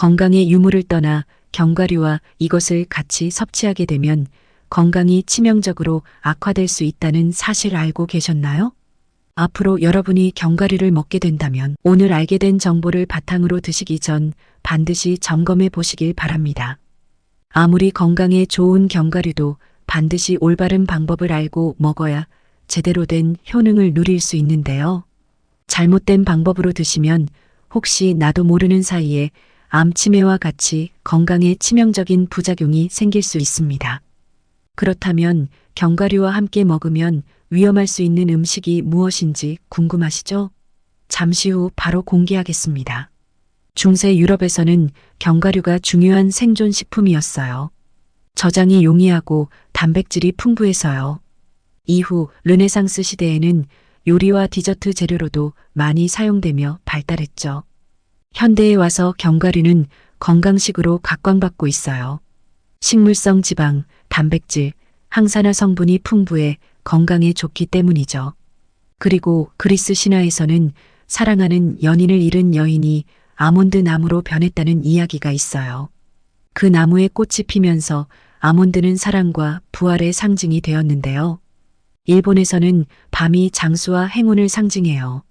건강의 유무를 떠나 견과류와 이것을 같이 섭취하게 되면 건강이 치명적으로 악화될 수 있다는 사실 알고 계셨나요? 앞으로 여러분이 견과류를 먹게 된다면 오늘 알게 된 정보를 바탕으로 드시기 전 반드시 점검해 보시길 바랍니다. 아무리 건강에 좋은 견과류도 반드시 올바른 방법을 알고 먹어야 제대로 된 효능을 누릴 수 있는데요. 잘못된 방법으로 드시면 혹시 나도 모르는 사이에 암치매와 같이 건강에 치명적인 부작용이 생길 수 있습니다. 그렇다면 견과류와 함께 먹으면 위험할 수 있는 음식이 무엇인지 궁금하시죠? 잠시 후 바로 공개하겠습니다. 중세 유럽에서는 견과류가 중요한 생존 식품이었어요. 저장이 용이하고 단백질이 풍부해서요. 이후 르네상스 시대에는 요리와 디저트 재료로도 많이 사용되며 발달했죠. 현대에 와서 견과류는 건강식으로 각광받고 있어요. 식물성 지방, 단백질, 항산화 성분이 풍부해 건강에 좋기 때문이죠. 그리고 그리스 신화에서는 사랑하는 연인을 잃은 여인이 아몬드 나무로 변했다는 이야기가 있어요. 그 나무에 꽃이 피면서 아몬드는 사랑과 부활의 상징이 되었는데요. 일본에서는 밤이 장수와 행운을 상징해요.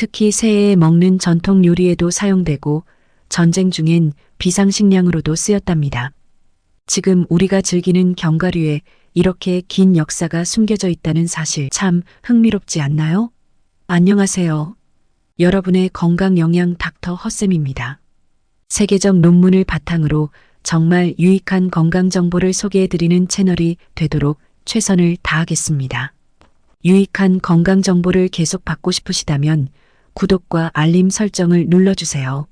특히 새해에 먹는 전통 요리에도 사용되고 전쟁 중엔 비상식량으로도 쓰였답니다. 지금 우리가 즐기는 견과류에 이렇게 긴 역사가 숨겨져 있다는 사실 참 흥미롭지 않나요? 안녕하세요. 여러분의 건강 영양 닥터 허쌤입니다. 세계적 논문을 바탕으로 정말 유익한 건강 정보를 소개해 드리는 채널이 되도록 최선을 다하겠습니다. 유익한 건강 정보를 계속 받고 싶으시다면 구독과 알림 설정을 눌러주세요.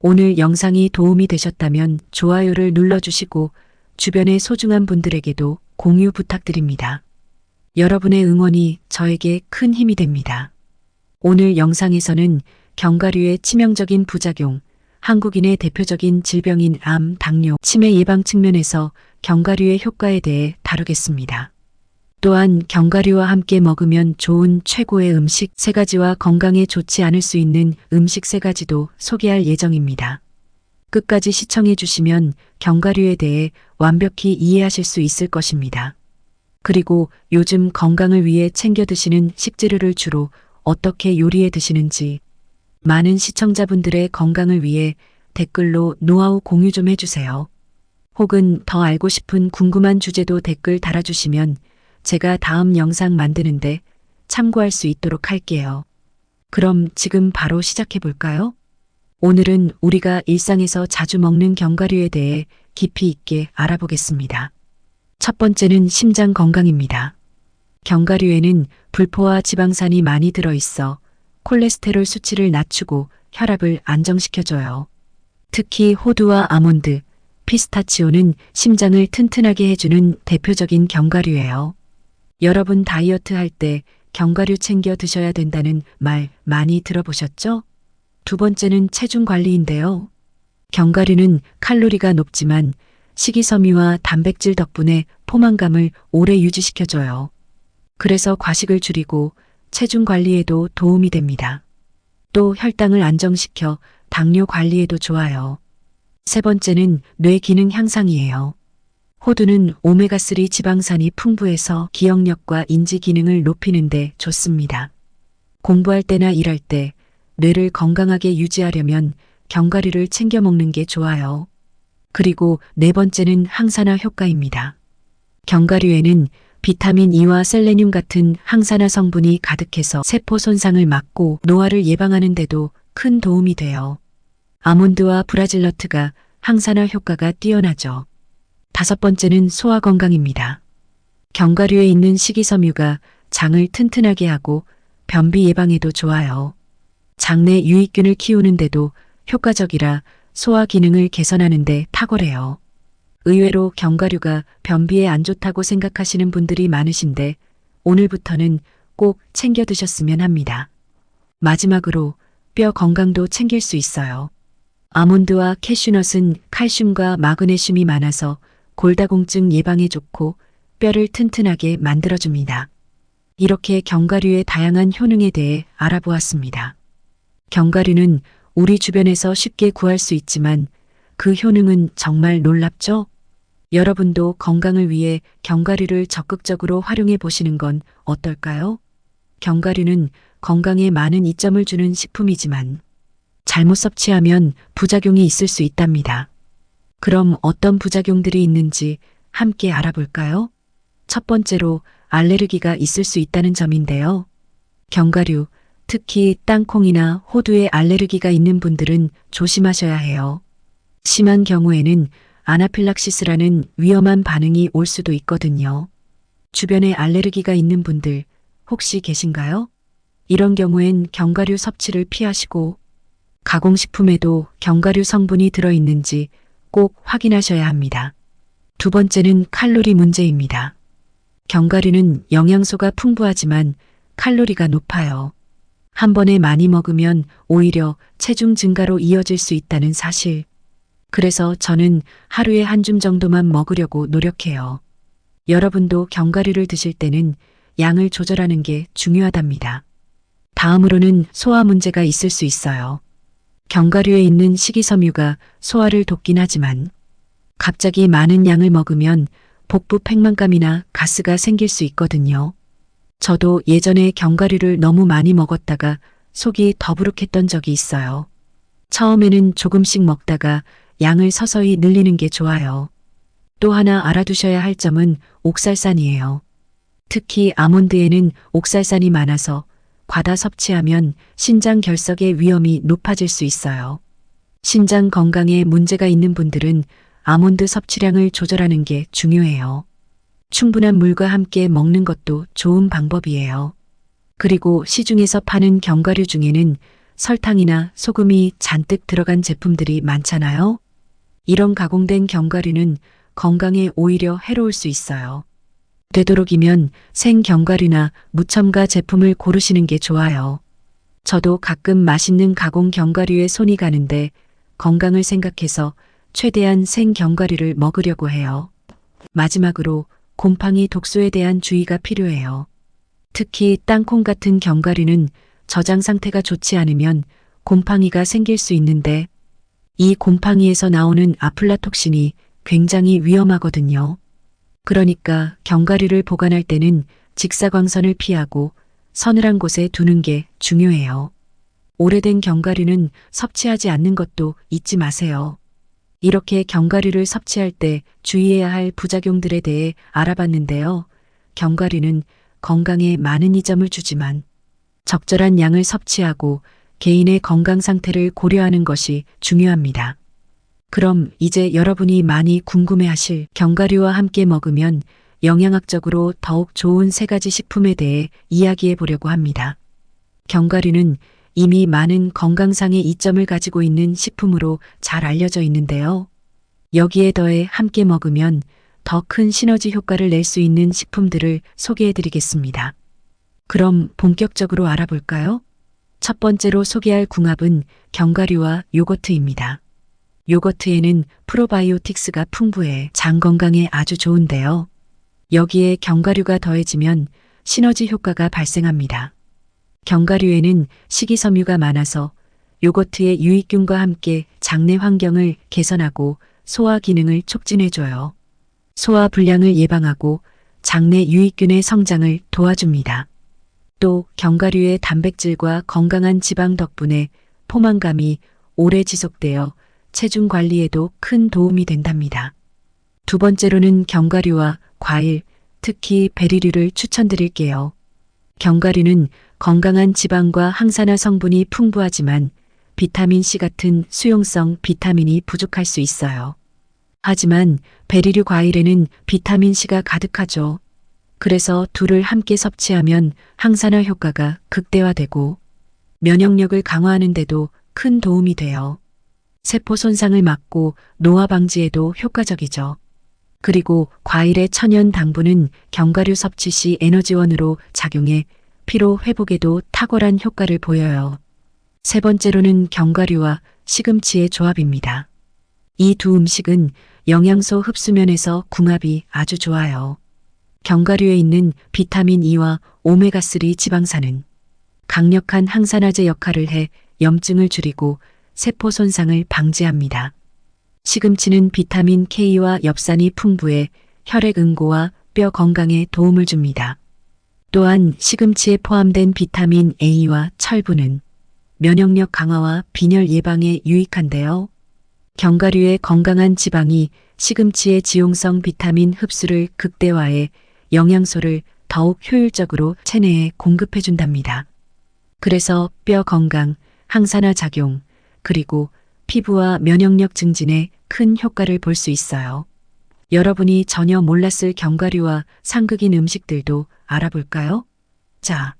오늘 영상이 도움이 되셨다면 좋아요를 눌러주시고 주변의 소중한 분들에게도 공유 부탁드립니다. 여러분의 응원이 저에게 큰 힘이 됩니다. 오늘 영상에서는 견과류의 치명적인 부작용, 한국인의 대표적인 질병인 암, 당뇨, 치매 예방 측면에서 견과류의 효과에 대해 다루겠습니다. 또한 견과류와 함께 먹으면 좋은 최고의 음식 세 가지와 건강에 좋지 않을 수 있는 음식 세 가지도 소개할 예정입니다. 끝까지 시청해 주시면 견과류에 대해 완벽히 이해하실 수 있을 것입니다. 그리고 요즘 건강을 위해 챙겨 드시는 식재료를 주로 어떻게 요리해 드시는지 많은 시청자분들의 건강을 위해 댓글로 노하우 공유 좀 해주세요. 혹은 더 알고 싶은 궁금한 주제도 댓글 달아주시면 제가 다음 영상 만드는데 참고할 수 있도록 할게요. 그럼 지금 바로 시작해 볼까요? 오늘은 우리가 일상에서 자주 먹는 견과류에 대해 깊이 있게 알아보겠습니다. 첫 번째는 심장 건강입니다. 견과류에는 불포화 지방산이 많이 들어있어 콜레스테롤 수치를 낮추고 혈압을 안정시켜줘요. 특히 호두와 아몬드, 피스타치오는 심장을 튼튼하게 해주는 대표적인 견과류예요. 여러분 다이어트 할 때 견과류 챙겨 드셔야 된다는 말 많이 들어보셨죠? 두 번째는 체중 관리인데요. 견과류는 칼로리가 높지만 식이섬유와 단백질 덕분에 포만감을 오래 유지시켜줘요. 그래서 과식을 줄이고 체중 관리에도 도움이 됩니다. 또 혈당을 안정시켜 당뇨 관리에도 좋아요. 세 번째는 뇌 기능 향상이에요. 호두는 오메가3 지방산이 풍부해서 기억력과 인지 기능을 높이는데 좋습니다. 공부할 때나 일할 때 뇌를 건강하게 유지하려면 견과류를 챙겨 먹는 게 좋아요. 그리고 네 번째는 항산화 효과입니다. 견과류에는 비타민 E와 셀레늄 같은 항산화 성분이 가득해서 세포 손상을 막고 노화를 예방하는 데도 큰 도움이 돼요. 아몬드와 브라질너트가 항산화 효과가 뛰어나죠. 다섯 번째는 소화 건강입니다. 견과류에 있는 식이섬유가 장을 튼튼하게 하고 변비 예방에도 좋아요. 장내 유익균을 키우는데도 효과적이라 소화 기능을 개선하는데 탁월해요. 의외로 견과류가 변비에 안 좋다고 생각하시는 분들이 많으신데 오늘부터는 꼭 챙겨 드셨으면 합니다. 마지막으로 뼈 건강도 챙길 수 있어요. 아몬드와 캐슈넛은 칼슘과 마그네슘이 많아서 골다공증 예방에 좋고 뼈를 튼튼하게 만들어줍니다. 이렇게 견과류의 다양한 효능에 대해 알아보았습니다. 견과류는 우리 주변에서 쉽게 구할 수 있지만 그 효능은 정말 놀랍죠? 여러분도 건강을 위해 견과류를 적극적으로 활용해 보시는 건 어떨까요? 견과류는 건강에 많은 이점을 주는 식품이지만 잘못 섭취하면 부작용이 있을 수 있답니다. 그럼 어떤 부작용들이 있는지 함께 알아볼까요? 첫 번째로 알레르기가 있을 수 있다는 점인데요. 견과류, 특히 땅콩이나 호두에 알레르기가 있는 분들은 조심하셔야 해요. 심한 경우에는 아나필락시스라는 위험한 반응이 올 수도 있거든요. 주변에 알레르기가 있는 분들 혹시 계신가요? 이런 경우엔 견과류 섭취를 피하시고 가공식품에도 견과류 성분이 들어있는지 꼭 확인하셔야 합니다. 두 번째는 칼로리 문제입니다. 견과류는 영양소가 풍부하지만 칼로리가 높아요. 한 번에 많이 먹으면 오히려 체중 증가로 이어질 수 있다는 사실. 그래서 저는 하루에 한 줌 정도만 먹으려고 노력해요. 여러분도 견과류를 드실 때는 양을 조절하는 게 중요하답니다. 다음으로는 소화 문제가 있을 수 있어요. 견과류에 있는 식이섬유가 소화를 돕긴 하지만 갑자기 많은 양을 먹으면 복부 팽만감이나 가스가 생길 수 있거든요. 저도 예전에 견과류를 너무 많이 먹었다가 속이 더부룩했던 적이 있어요. 처음에는 조금씩 먹다가 양을 서서히 늘리는 게 좋아요. 또 하나 알아두셔야 할 점은 옥살산이에요. 특히 아몬드에는 옥살산이 많아서 과다 섭취하면 신장 결석의 위험이 높아질 수 있어요. 신장 건강에 문제가 있는 분들은 아몬드 섭취량을 조절하는 게 중요해요. 충분한 물과 함께 먹는 것도 좋은 방법이에요. 그리고 시중에서 파는 견과류 중에는 설탕이나 소금이 잔뜩 들어간 제품들이 많잖아요. 이런 가공된 견과류는 건강에 오히려 해로울 수 있어요. 되도록이면 생 견과류나 무첨가 제품을 고르시는 게 좋아요. 저도 가끔 맛있는 가공 견과류에 손이 가는데 건강을 생각해서 최대한 생 견과류를 먹으려고 해요. 마지막으로 곰팡이 독소에 대한 주의가 필요해요. 특히 땅콩 같은 견과류는 저장 상태가 좋지 않으면 곰팡이가 생길 수 있는데 이 곰팡이에서 나오는 아플라톡신이 굉장히 위험하거든요. 그러니까 견과류를 보관할 때는 직사광선을 피하고 서늘한 곳에 두는 게 중요해요. 오래된 견과류는 섭취하지 않는 것도 잊지 마세요. 이렇게 견과류를 섭취할 때 주의해야 할 부작용들에 대해 알아봤는데요. 견과류는 건강에 많은 이점을 주지만 적절한 양을 섭취하고 개인의 건강 상태를 고려하는 것이 중요합니다. 그럼 이제 여러분이 많이 궁금해하실 견과류와 함께 먹으면 영양학적으로 더욱 좋은 세 가지 식품에 대해 이야기해 보려고 합니다. 견과류는 이미 많은 건강상의 이점을 가지고 있는 식품으로 잘 알려져 있는데요. 여기에 더해 함께 먹으면 더 큰 시너지 효과를 낼 수 있는 식품들을 소개해 드리겠습니다. 그럼 본격적으로 알아볼까요? 첫 번째로 소개할 궁합은 견과류와 요거트입니다. 요거트에는 프로바이오틱스가 풍부해 장 건강에 아주 좋은데요. 여기에 견과류가 더해지면 시너지 효과가 발생합니다. 견과류에는 식이섬유가 많아서 요거트의 유익균과 함께 장내 환경을 개선하고 소화 기능을 촉진해줘요. 소화 불량을 예방하고 장내 유익균의 성장을 도와줍니다. 또 견과류의 단백질과 건강한 지방 덕분에 포만감이 오래 지속되어 체중 관리에도 큰 도움이 된답니다. 두 번째로는 견과류와 과일, 특히 베리류를 추천드릴게요. 견과류는 건강한 지방과 항산화 성분이 풍부하지만 비타민 C 같은 수용성 비타민이 부족할 수 있어요. 하지만 베리류 과일에는 비타민 C가 가득하죠. 그래서 둘을 함께 섭취하면 항산화 효과가 극대화되고 면역력을 강화하는데도 큰 도움이 돼요. 세포 손상을 막고 노화 방지에도 효과적이죠. 그리고 과일의 천연 당분은 견과류 섭취 시 에너지원으로 작용해 피로 회복에도 탁월한 효과를 보여요. 세 번째로는 견과류와 시금치의 조합입니다. 이 두 음식은 영양소 흡수면에서 궁합이 아주 좋아요. 견과류에 있는 비타민 E와 오메가3 지방산은 강력한 항산화제 역할을 해 염증을 줄이고 세포 손상을 방지합니다. 시금치는 비타민 K와 엽산이 풍부해 혈액 응고와 뼈 건강에 도움을 줍니다. 또한 시금치에 포함된 비타민 A와 철분은 면역력 강화와 빈혈 예방에 유익한데요. 견과류의 건강한 지방이 시금치의 지용성 비타민 흡수를 극대화해 영양소를 더욱 효율적으로 체내에 공급해 준답니다. 그래서 뼈 건강, 항산화 작용, 그리고 피부와 면역력 증진에 큰 효과를 볼 수 있어요. 여러분이 전혀 몰랐을 견과류와 상극인 음식들도 알아볼까요? 자,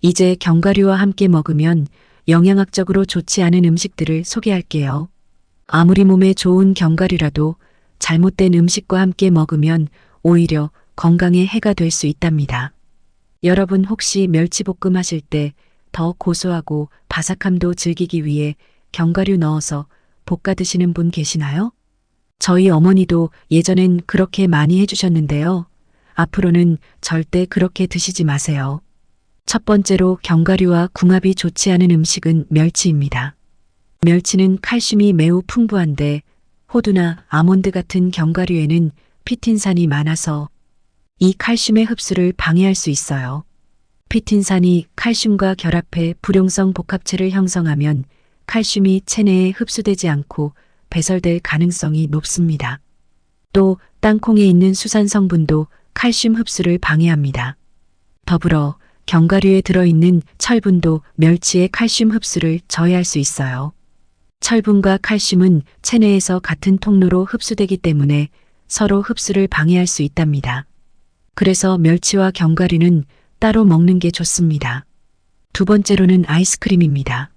이제 견과류와 함께 먹으면 영양학적으로 좋지 않은 음식들을 소개할게요. 아무리 몸에 좋은 견과류라도 잘못된 음식과 함께 먹으면 오히려 건강에 해가 될 수 있답니다. 여러분 혹시 멸치볶음 하실 때 더 고소하고 바삭함도 즐기기 위해 견과류 넣어서 볶아 드시는 분 계시나요? 저희 어머니도 예전엔 그렇게 많이 해주셨는데요. 앞으로는 절대 그렇게 드시지 마세요. 첫 번째로 견과류와 궁합이 좋지 않은 음식은 멸치입니다. 멸치는 칼슘이 매우 풍부한데 호두나 아몬드 같은 견과류에는 피틴산이 많아서 이 칼슘의 흡수를 방해할 수 있어요. 피틴산이 칼슘과 결합해 불용성 복합체를 형성하면 칼슘이 체내에 흡수되지 않고 배설될 가능성이 높습니다. 또 땅콩에 있는 수산 성분도 칼슘 흡수를 방해합니다. 더불어 견과류에 들어있는 철분도 멸치의 칼슘 흡수를 저해할 수 있어요. 철분과 칼슘은 체내에서 같은 통로로 흡수되기 때문에 서로 흡수를 방해할 수 있답니다. 그래서 멸치와 견과류는 따로 먹는 게 좋습니다. 두 번째로는 아이스크림입니다.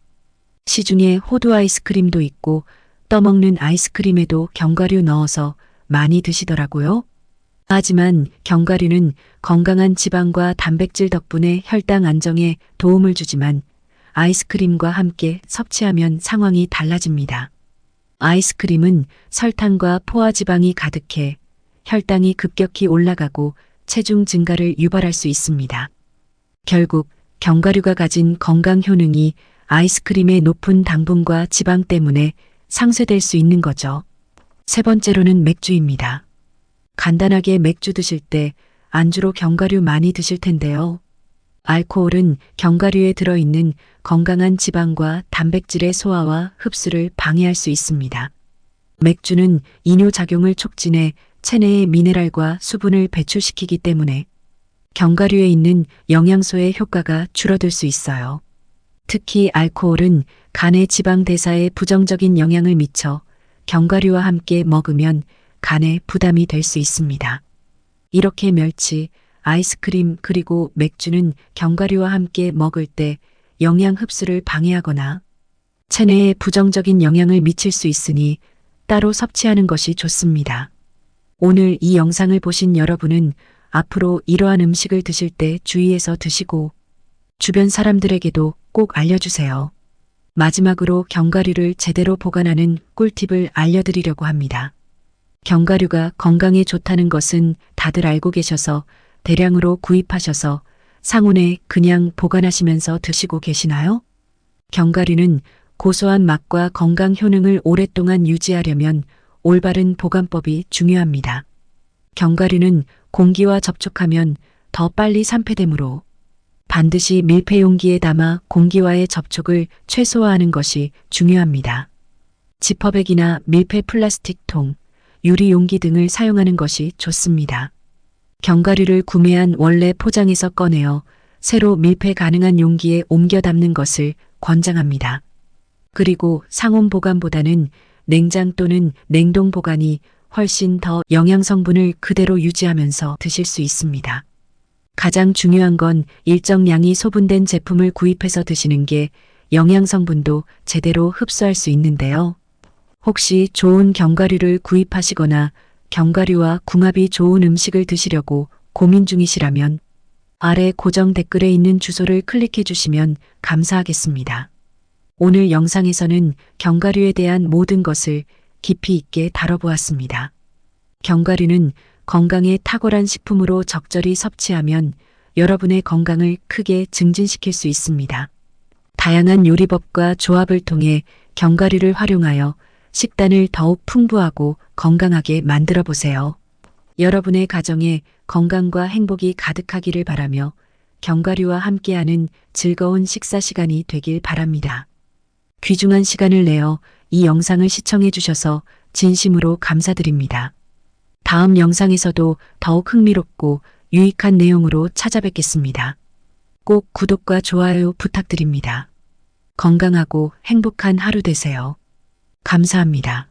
시중에 호두 아이스크림도 있고 떠먹는 아이스크림에도 견과류 넣어서 많이 드시더라고요. 하지만 견과류는 건강한 지방과 단백질 덕분에 혈당 안정에 도움을 주지만 아이스크림과 함께 섭취하면 상황이 달라집니다. 아이스크림은 설탕과 포화지방이 가득해 혈당이 급격히 올라가고 체중 증가를 유발할 수 있습니다. 결국 견과류가 가진 건강 효능이 아이스크림의 높은 당분과 지방 때문에 상쇄될 수 있는 거죠. 세 번째로는 맥주입니다. 간단하게 맥주 드실 때 안주로 견과류 많이 드실 텐데요. 알코올은 견과류에 들어있는 건강한 지방과 단백질의 소화와 흡수를 방해할 수 있습니다. 맥주는 이뇨작용을 촉진해 체내의 미네랄과 수분을 배출시키기 때문에 견과류에 있는 영양소의 효과가 줄어들 수 있어요. 특히 알코올은 간의 지방 대사에 부정적인 영향을 미쳐 견과류와 함께 먹으면 간에 부담이 될 수 있습니다. 이렇게 멸치, 아이스크림 그리고 맥주는 견과류와 함께 먹을 때 영양 흡수를 방해하거나 체내에 부정적인 영향을 미칠 수 있으니 따로 섭취하는 것이 좋습니다. 오늘 이 영상을 보신 여러분은 앞으로 이러한 음식을 드실 때 주의해서 드시고 주변 사람들에게도 꼭 알려주세요. 마지막으로 견과류를 제대로 보관하는 꿀팁을 알려드리려고 합니다. 견과류가 건강에 좋다는 것은 다들 알고 계셔서 대량으로 구입하셔서 상온에 그냥 보관하시면서 드시고 계시나요? 견과류는 고소한 맛과 건강 효능을 오랫동안 유지하려면 올바른 보관법이 중요합니다. 견과류는 공기와 접촉하면 더 빨리 산패되므로 반드시 밀폐 용기에 담아 공기와의 접촉을 최소화하는 것이 중요합니다. 지퍼백이나 밀폐 플라스틱 통, 유리 용기 등을 사용하는 것이 좋습니다. 견과류를 구매한 원래 포장에서 꺼내어 새로 밀폐 가능한 용기에 옮겨 담는 것을 권장합니다. 그리고 상온 보관보다는 냉장 또는 냉동 보관이 훨씬 더 영양 성분을 그대로 유지하면서 드실 수 있습니다. 가장 중요한 건 일정량이 소분된 제품을 구입해서 드시는 게 영양 성분도 제대로 흡수할 수 있는데요. 혹시 좋은 견과류를 구입하시거나 견과류와 궁합이 좋은 음식을 드시려고 고민 중이시라면 아래 고정 댓글에 있는 주소를 클릭해 주시면 감사하겠습니다. 오늘 영상에서는 견과류에 대한 모든 것을 깊이 있게 다뤄보았습니다. 견과류는 건강에 탁월한 식품으로 적절히 섭취하면 여러분의 건강을 크게 증진시킬 수 있습니다. 다양한 요리법과 조합을 통해 견과류를 활용하여 식단을 더욱 풍부하고 건강하게 만들어 보세요. 여러분의 가정에 건강과 행복이 가득하기를 바라며 견과류와 함께하는 즐거운 식사 시간이 되길 바랍니다. 귀중한 시간을 내어 이 영상을 시청해 주셔서 진심으로 감사드립니다. 다음 영상에서도 더욱 흥미롭고 유익한 내용으로 찾아뵙겠습니다. 꼭 구독과 좋아요 부탁드립니다. 건강하고 행복한 하루 되세요. 감사합니다.